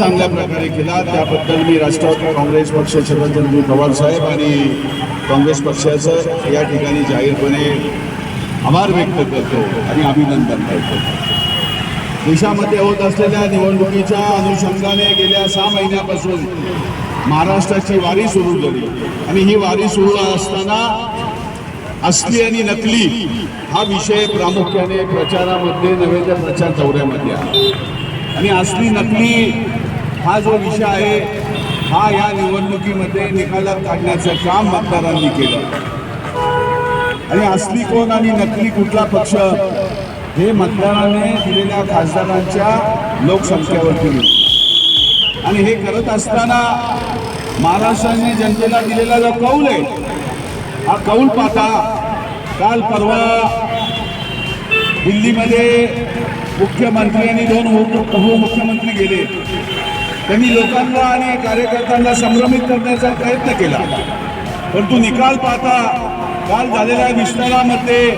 चांगल्या प्रकारे केला. त्याबद्दल मी राष्ट्रवादी काँग्रेस पक्ष शरदचंद्र पवार साहेब आणि काँग्रेस पक्षाचं या ठिकाणी जाहीरपणे आभार व्यक्त करतो आणि अभिनंदन करतो. देशामध्ये होत असलेल्या निवडणुकीच्या अनुषंगाने गेल्या सहा महिन्यापासून महाराष्ट्राची वारी सुरू झाली. आणि ही वारी सुरू असताना असली आणि नकली हा विषय प्रामुख्याने प्रचारामध्ये नव्हे तर प्रचार दौऱ्यामध्ये आहे. आणि असली नकली हा जो विषय आहे हा या निवडणुकीमध्ये निकालात काढण्याचं काम मतदारांनी केलं. आणि असली कोण आणि नकली कुठला पक्ष हे मतदाराने दिलेल्या खासदारांच्या लोकसंख्येवरती आणि हे करत असताना महाराष्ट्राने जनतेला दिलेला जो कौल आहे हा कौल पाहता काल परवा दिल्लीमध्ये मुख्यमंत्री आणि दोन उपमुख्यमंत्री गेले. त्यांनी लोकांना आणि कार्यकर्त्यांना संभ्रमित करण्याचा प्रयत्न केला. परंतु निकाल पाहता काल झालेल्या विस्तारामध्ये